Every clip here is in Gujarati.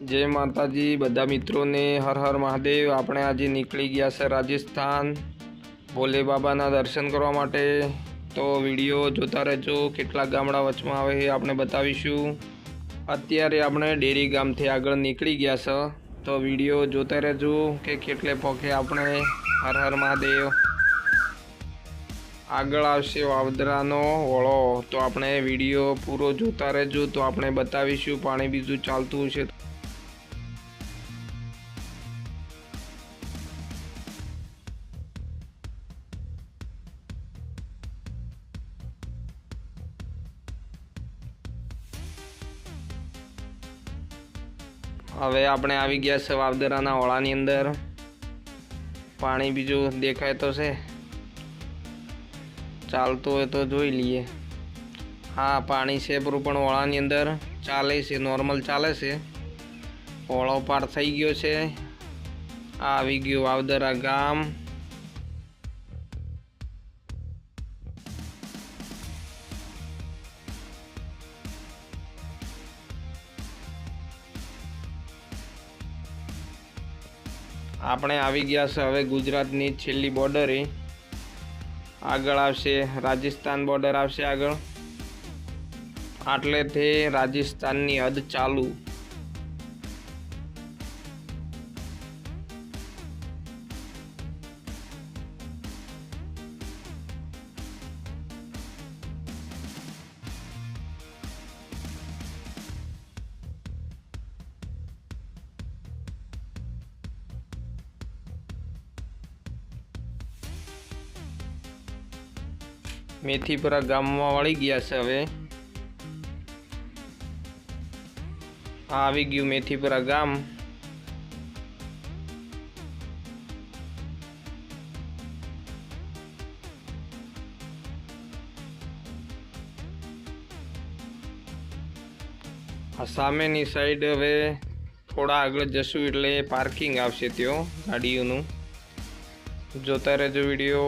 જય માતાજી, બધા મિત્રોને હર હર મહાદેવ. આપણે આજે નીકળી ગયા છે રાજસ્થાન. ભોલે બાબાના દર્શન કરવા માટે. તો વીડિયો જોતા રહેજો, કેટલા ગામડા વચમાં આવે એ આપણે બતાવીશું. અત્યારે આપણે ડેરી ગામથી આગળ નીકળી ગયા છે. તો વીડિયો જોતા રહેજો કે કેટલે પોખે આપણે હર હર મહાદેવ. આગળ આવશે વાવદરાનો વળો તો આપણે વીડિયો પૂરો જોતા રહેજો. તો આપણે બતાવીશું, પાણી બીજું ચાલતું હશે હવે આપણે આવી ગયા છે વાવદરાના ઓળાની અંદર. પાણી બીજું દેખાય તો છે. ચાલતું હોય તો જોઈ લઈએ. હા, પાણી છે પૂરું, પણ ઓળાની અંદર ચાલે છે નોર્મલ ચાલે છે. ઓળો પાર થઈ ગયો છે. આવી ગયું વાવદરા ગામ. આપણે આવી ગયા છે હવે ગુજરાતની છેલ્લી બોર્ડરે આગળ આવશે રાજસ્થાન બોર્ડર આવશે આગળ. આટલેથી રાજસ્થાનની હદ ચાલુ. મેથીપુરા ગામમાં વળી ગયા છે હવે. આવી ગયું મેથીપુરા ગામ. આ સામેની સાઈડ હવે થોડા આગળ જશું એટલે પાર્કિંગ આવશે ત્યાં ગાડીઓનું. જોતા રહેજો વીડિયો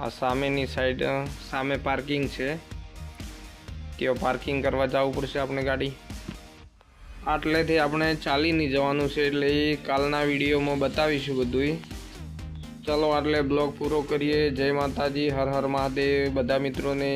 આ સામેની સાઈડ સામે પાર્કિંગ છે. ત્યાં પાર્કિંગ કરવા જવું પડશે આપણે ગાડી. આટલેથી આપણે ચાલીને જવાનું છે એટલે એ કાલના વિડીયોમાં બતાવીશું બધું ચલો આટલે બ્લોગ પૂરો કરીએ. જય માતાજી, હર હર મહાદેવ. બધા મિત્રોને